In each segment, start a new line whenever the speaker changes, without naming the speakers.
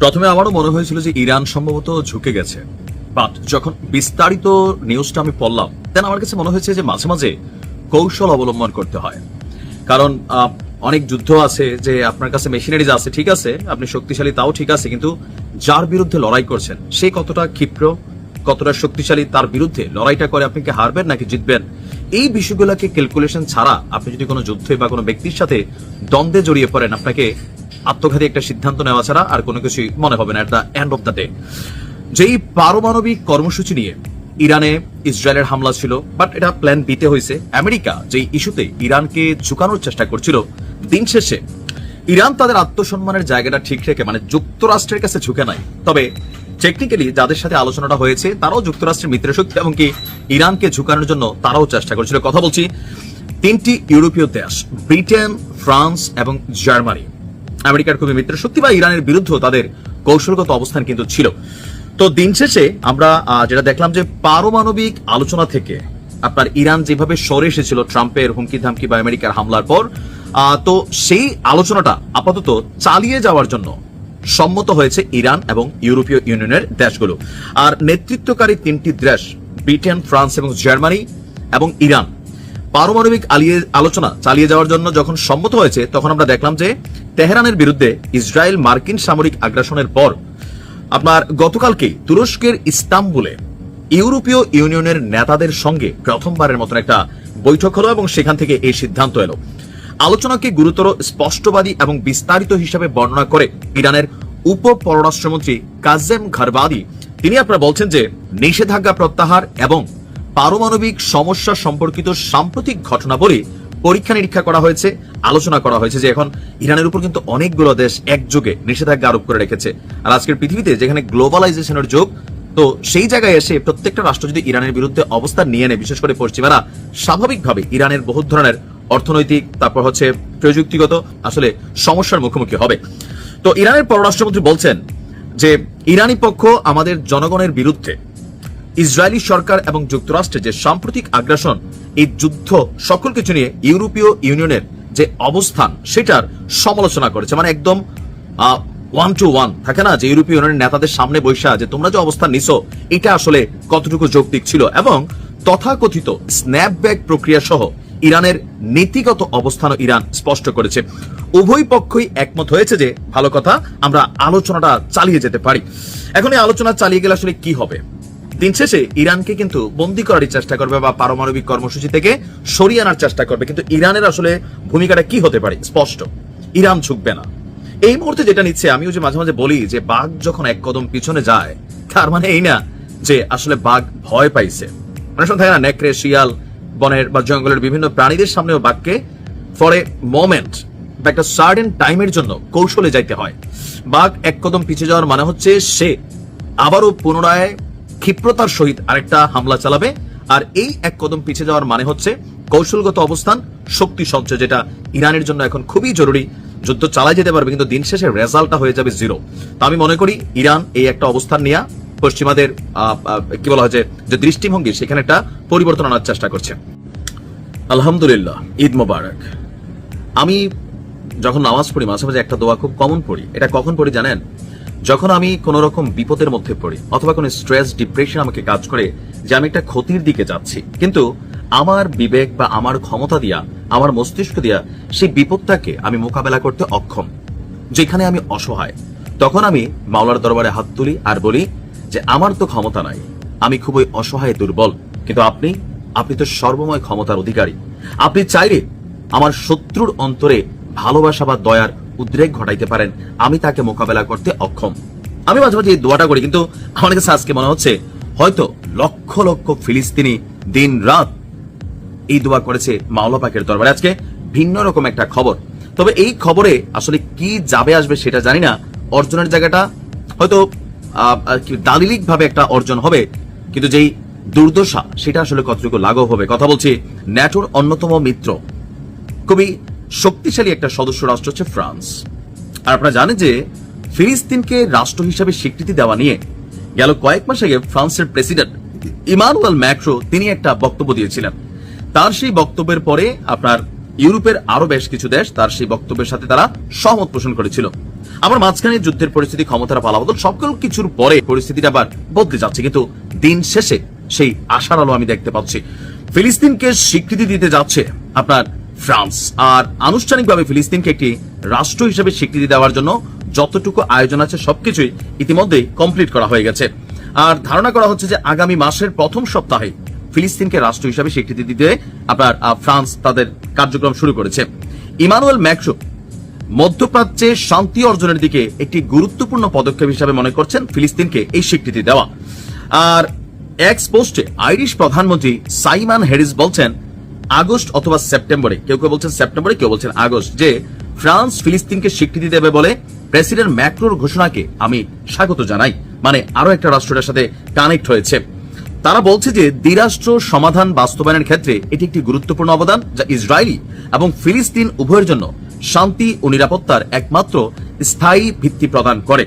প্রথমে আমারও মনে হয়েছিল যে ইরান সম্ভবত ঝুঁকে গেছে। বাট যখন বিস্তারিত নিউজটা আমি পড়লাম দেন আমার কাছে মনে হয়েছে যে মাঝে মাঝে কৌশল অবলম্বন করতে হয়। কারণ অনেক যুদ্ধ আছে যে আপনার কাছে মেশিনারিজ আছে, ঠিক আছে, আপনি শক্তিশালী তাও ঠিক আছে, কিন্তু যার বিরুদ্ধে লড়াই করছেন, সে কতটা ক্ষিপ্র, কতটা শক্তিশালী তার বিরুদ্ধে লড়াইটা করে আপনি কি হারবেন নাকি জিতবেন, এই বিষয়গুলোকে ক্যালকুলেশন ছাড়া আপনি যদি কোনো যুদ্ধে বা কোনো ব্যক্তির সাথে দ্বন্দ্বে জড়িয়ে পড়েন, আপনাকে আত্মঘাতী একটা সিদ্ধান্ত নেওয়া ছাড়া আর কোনো কিছুই মনে হবে না the end of the day যেই পারমাণবিক কর্মসূচি নিয়ে ইরানে ইসরায়েলের হামলা ছিল বাট এটা প্ল্যান বিতে হয়েছে। আমেরিকা যেই ইস্যুতে ইরানকে ঝুকানোর চেষ্টা করছিল, দিন শেষে ইরান তাদের আত্মসম্মানের জায়গাটা ঠিক রেখে মানে যুক্তরাষ্ট্রের কাছে ঝুঁকে নাই তবে টেকনিক্যালি যাদের সাথে আলোচনাটা হয়েছে, তারাও যুক্তরাষ্ট্রের মিত্রশক্তি এমনকি ইরানকে ঝুকানোর জন্য তারাও চেষ্টা করছিল। কথা বলছি তিনটি ইউরোপীয় দেশ, ব্রিটেন, ফ্রান্স এবং জার্মানি। আমেরিকার খুবই মিত্রশক্তি বা ইরানের বিরুদ্ধে তাদের কৌশলগত অবস্থান কিন্তু ছিল। তো দিন শেষে আমরা যেটা দেখলাম যে পারমাণবিক আলোচনা থেকে আপনার ইরান যেভাবে সরে এসেছিল ট্রাম্পের হুমকি ধামকি বা আমেরিকার হামলার পর তো সেই আলোচনাটা আপাতত চালিয়ে যাওয়ার জন্য সম্মত হয়েছে ইরান এবং ইউরোপীয় ইউনিয়নের দেশগুলো। আর নেতৃত্বকারী তিনটি দেশ, ব্রিটেন, ফ্রান্স এবং জার্মানি এবং ইরান পারমাণবিক আলোচনা চালিয়ে যাওয়ার জন্য যখন সম্মত হয়েছে, তখন আমরা দেখলাম যে তেহরানের বিরুদ্ধে ইসরায়েল মার্কিন সামরিক আগ্রাসনের পর আপনার গতকালকে তুরস্কের ইস্তাম্বুলে ইউরোপীয় ইউনিয়নের নেতাদের সঙ্গে প্রথমবারের মতন একটা বৈঠক হলো এবং সেখান থেকে এই সিদ্ধান্ত এলো। আলোচনাকে গুরুতর স্পষ্টবাদী এবং বিস্তারিত হিসাবে বর্ণনা করে ইরানের উপ পররাষ্ট্রমন্ত্রী কাজেম ঘরবাদি, তিনি আপনারা বলছেন যে নিষেধাজ্ঞা প্রত্যাহার এবং পারমাণবিক সমস্যা সম্পর্কিত সাম্প্রতিক ঘটনা বলে পরীক্ষা নিরীক্ষা করা হয়েছে, আলোচনা করা হয়েছে যে এখন ইরানের উপর কিন্তু অনেকগুলো দেশ একযোগে নিষেধাজ্ঞা আরোপ করে রেখেছে। আর আজকের পৃথিবীতে যেখানে গ্লোবালাইজেশনের যুগ, তো সেই জায়গায় এসে প্রত্যেকটা রাষ্ট্র যদি ইরানের বিরুদ্ধে অবস্থান নিয়ে নেয়, বিশেষ করে পশ্চিমারা স্বাভাবিকভাবে ইরানের বহুত ধরনের অর্থনৈতিক, তারপর হচ্ছে প্রযুক্তিগত আসলে সমস্যার মুখোমুখি হবে। তো ইরানের পররাষ্ট্রমন্ত্রী বলছেন যে, ইরানি পক্ষ আমাদের জনগণের বিরুদ্ধে ইসরায়েলি সরকার এবং যুক্তরাষ্ট্রের যে সাম্প্রতিক আগ্রাসন, এই যুদ্ধ সকল কিছু নিয়ে ইউরোপীয় ইউনিয়নের যে অবস্থান, সেটার সমালোচনা করেছে। মানে একদম ওয়ান টু ওয়ান থাকে না যে ইউরোপীয় ইউনিয়নের নেতাদের সামনে বৈশা যে তোমরা যে অবস্থান নিছো, এটা আসলে কতটুকু যৌক্তিক ছিল এবং তথাকথিত স্ন্যাপব্যাক প্রক্রিয়া সহ ইরানের নীতিগত অবস্থানও ইরান স্পষ্ট করেছে। উভয় পক্ষই একমত হয়েছে যে, ভালো কথা, আমরা আলোচনাটা চালিয়ে যেতে পারি। এখন এই আলোচনা চালিয়ে গেলে আসলে কি হবে? দিন শেষে ইরানকে কিন্তু বন্দী করার চেষ্টা করবে বা পারমাণবিক কর্মসূচি থেকে সরিয়ে আনার চেষ্টা করবে। কিন্তু ইরানের আসলে ভূমিকাটা কি হতে পারে? স্পষ্ট। ইরান ঝুঁকবে না। এই মুহূর্তে যেটা নিচ্ছে, আমিও যে মাঝে মাঝে বলি যে বাঘ যখন এক কদম পিছনে যায়, তার মানে এই না যে আসলে বাঘ ভয় পাইছে। অনেক সময় থাকে না, নেকড়ে, শিয়াল, বনের বা জঙ্গলের বিভিন্ন প্রাণীদের সামনেও বাঘকে ফর এ মোমেন্ট বা একটা সার্টেন টাইমের জন্য কৌশলে যাইতে হয়। বাঘ এক কদম পিছিয়ে যাওয়ার মানে হচ্ছে সে আবারও পুনরায় ক্ষিপ্রতার সহিত আরেকটা হামলা চালাবে। আর এই এক কদম পিছিয়ে যাওয়ার মানে হচ্ছে কৌশলগত অবস্থান, শক্তি সঞ্চয়, যেটা ইরানের জন্য এখন খুবই জরুরি। যুদ্ধ চালাই যেতে পারবে, কিন্তু দিন শেষে রেজাল্টটা হয়ে যাবে জিরো। তো আমি মনে করি ইরান এই একটা অবস্থান নিয়ে পশ্চিমাদের কি বলা হয় যে দৃষ্টিভঙ্গি, সেখানে একটা পরিবর্তন আনার চেষ্টা করছে। আলহামদুলিল্লাহ, ঈদ মোবারক। আমি যখন নামাজ পড়ি, মাঝে মাঝে একটা দোয়া খুব কমন পড়ি। এটা কখন পড়ি জানেন? যখন আমি কোন রকম বিপদের মধ্যে পড়ি অথবা কোনো স্ট্রেস, ডিপ্রেশন আমাকে কাজ করে যে আমি একটা ক্ষতির দিকে যাচ্ছি, কিন্তু আমার বিবেক বা আমার ক্ষমতা দিয়া, আমার মস্তিষ্ক দিয়া সেই বিপদটাকে আমি মোকাবেলা করতে অক্ষম, যেখানে আমি অসহায়। তখন আমি মাওলার দরবারে হাত তুলি আর বলি যে, আমার তো ক্ষমতা নাই, আমি খুবই অসহায়, দুর্বল, কিন্তু আপনি আপনি তো সর্বময় ক্ষমতার অধিকারী। আপনি চাইলে আমার শত্রুর অন্তরে ভালোবাসা বা দয়ার উদ্রেক ঘটাইতে পারেন। আমি তাকে মোকাবেলা করতে অক্ষম। আমি মাঝে মাঝে এই দোয়াটা করি, কিন্তু আমার কাছে আজকে মনে হচ্ছে, হয়তো লক্ষ লক্ষ ফিলিস্তিনি দিন রাত এই দোয়া করেছে মাওলা পাকের দরবারে। আজকে ভিন্ন রকম একটা খবর। তবে এই খবরে আসলে কি যাবে আসবে সেটা জানি না। অর্জনের জায়গাটা হয়তো দালিলিক ভাবে একটা অর্জন হবে, কিন্তু যেই দুর্দশা, সেটা আসলে কতটুকু লাঘব হবে, কথা বলছি ন্যাটোর অন্যতম মিত্র। খুবই শক্তিশালী একটা সদস্য রাষ্ট্র হচ্ছে ফ্রান্স। আর আপনারা জানেন যে ফিলিস্তিনকে রাষ্ট্র হিসাবে স্বীকৃতি দেওয়া নিয়ে গেল কয়েক মাস আগে ফ্রান্সের প্রেসিডেন্ট ইমানুয়েল ম্যাক্রো তিনি একটা বক্তব্য দিয়েছিলেন। তার সেই বক্তব্যের পরে আপনার ইউরোপের আরও বেশ কিছু দেশ তার সেই বক্তব্যের সাথে তারা সহমত পোষণ করেছিল। আবার মাঝখানে যুদ্ধের পরিস্থিতি, ক্ষমতার পালাবদল সকল কিছুর পরে পরিস্থিতিটা আবার বদলে যাচ্ছে। কিন্তু দিন শেষে সেই আশার আলো আমি দেখতে পাচ্ছি। ফিলিস্তিনকে স্বীকৃতি দিতে যাচ্ছে আপনার ফ্রান্স। আর আনুষ্ঠানিকভাবে ফিলিস্তিনকে একটি রাষ্ট্র হিসেবে স্বীকৃতি দেওয়ার জন্য যতটুকু আয়োজন আছে সবকিছুই ইতিমধ্যেই কমপ্লিট করা হয়ে গেছে। আর ধারণা করা হচ্ছে যে আগামী মাসের প্রথম সপ্তাহে ফিলিস্তিনকে রাষ্ট্র হিসেবে স্বীকৃতি দিতে আপনার ফ্রান্স তাদের কার্যক্রম শুরু করেছে। ইমানুয়েল ম্যাক্রো মধ্যপ্রাচ্যে শান্তি অর্জনের দিকে একটি গুরুত্বপূর্ণ পদক্ষেপ হিসাবে মনে করছেন ফিলিস্তিনকে এই স্বীকৃতি দেওয়া। আর এক্স পোস্টে আইরিশ প্রধানমন্ত্রী সাইমান হ্যারিস বলছেন আগস্ট অথবা সেপ্টেম্বরে, কেউ কেউ বলছেন সেপ্টেম্বরে, কেউ বলছেন আগস্ট, যে ফ্রান্স ফিলিস্তিনকে স্বীকৃতি দেবে বলে প্রেসিডেন্ট ম্যাক্রোর ঘোষণাকে আমি স্বাগত জানাই। মানে আরও একটা রাষ্ট্রের সাথে কানেক্ট হয়েছে। তারা বলছে যে দ্বিরাষ্ট্র সমাধান বাস্তবায়নের ক্ষেত্রে এটি একটি গুরুত্বপূর্ণ অবদান যা ইসরায়েলি এবং ফিলিস্তিন উভয়ের জন্য শান্তি ও নিরাপত্তার একমাত্র স্থায়ী ভিত্তি প্রদান করে।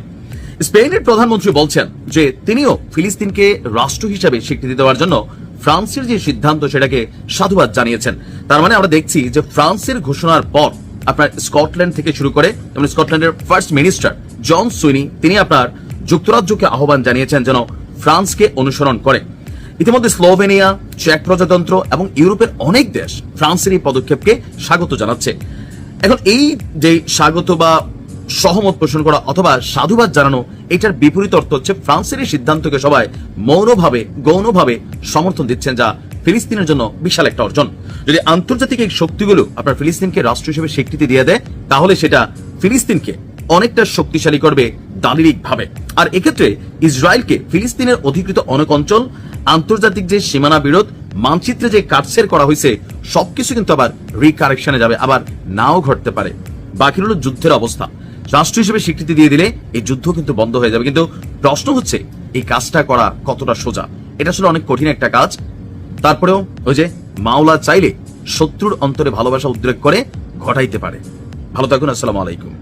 স্পেনের প্রধানমন্ত্রী বলছেন যে তিনিও ফিলিস্তিনকে রাষ্ট্র হিসেবে স্বীকৃতি দেওয়ার জন্য ফ্রান্সের যে সিদ্ধান্ত সেটাকে সাধুবাদ জানিয়েছেন। তার মানে আমরা দেখছি যে ফ্রান্সের ঘোষণার পর আপনার স্কটল্যান্ড থেকে শুরু করে এবং স্কটল্যান্ডের ফার্স্ট মিনিস্টার জন সুইনি, তিনি আপনার যুক্তরাজ্যকে আহ্বান জানিয়েছেন যেন ফ্রান্সকে অনুসরণ করে। ইতিমধ্যে স্লোভেনিয়া, চেক প্রজাতন্ত্র এবং ইউরোপের অনেক দেশ ফ্রান্সের এই পদক্ষেপকে স্বাগত জানাচ্ছে। এখন এই যে স্বাগত বা সহমত পোষণ করা অথবা সাধুবাদ জানানো, এটার বিপরীত অর্থ হচ্ছে ফ্রান্সের এই সিদ্ধান্তকে সবাই মৌনভাবে, গৌণভাবে সমর্থন দিচ্ছেন, যা ফিলিস্তিনের জন্য বিশাল একটা অর্জন। যদি আন্তর্জাতিক এই শক্তিগুলো আপনার ফিলিস্তিনকে রাষ্ট্র হিসেবে স্বীকৃতি দিয়ে দেয়, তাহলে সেটা ফিলিস্তিনকে অনেকটা শক্তিশালী করবে দালিলিক ভাবে আর এক্ষেত্রে ইসরায়েলকে ফিলিস্তিনের অধিকৃত অনেক অঞ্চল, আন্তর্জাতিক যে সীমানা বিরোধ, মানচিত্রে যে কাটসের করা হয়েছে, সবকিছু কিন্তু আবার রিকারেকশনে যাবে, আবার নাও ঘটতে পারে। বাকি হলো যুদ্ধের অবস্থা। রাষ্ট্র হিসেবে স্বীকৃতি দিয়ে দিলে এই যুদ্ধ কিন্তু বন্ধ হয়ে যাবে। কিন্তু প্রশ্ন হচ্ছে, এই কাজটা করা কতটা সোজা? এটা আসলে অনেক কঠিন একটা কাজ। তারপরেও ওই যে মাওলা চাইলে শত্রুর অন্তরে ভালোবাসা উদ্রেক করে ঘটাইতে পারে। ভালো থাকুন, আসসালামু আলাইকুম।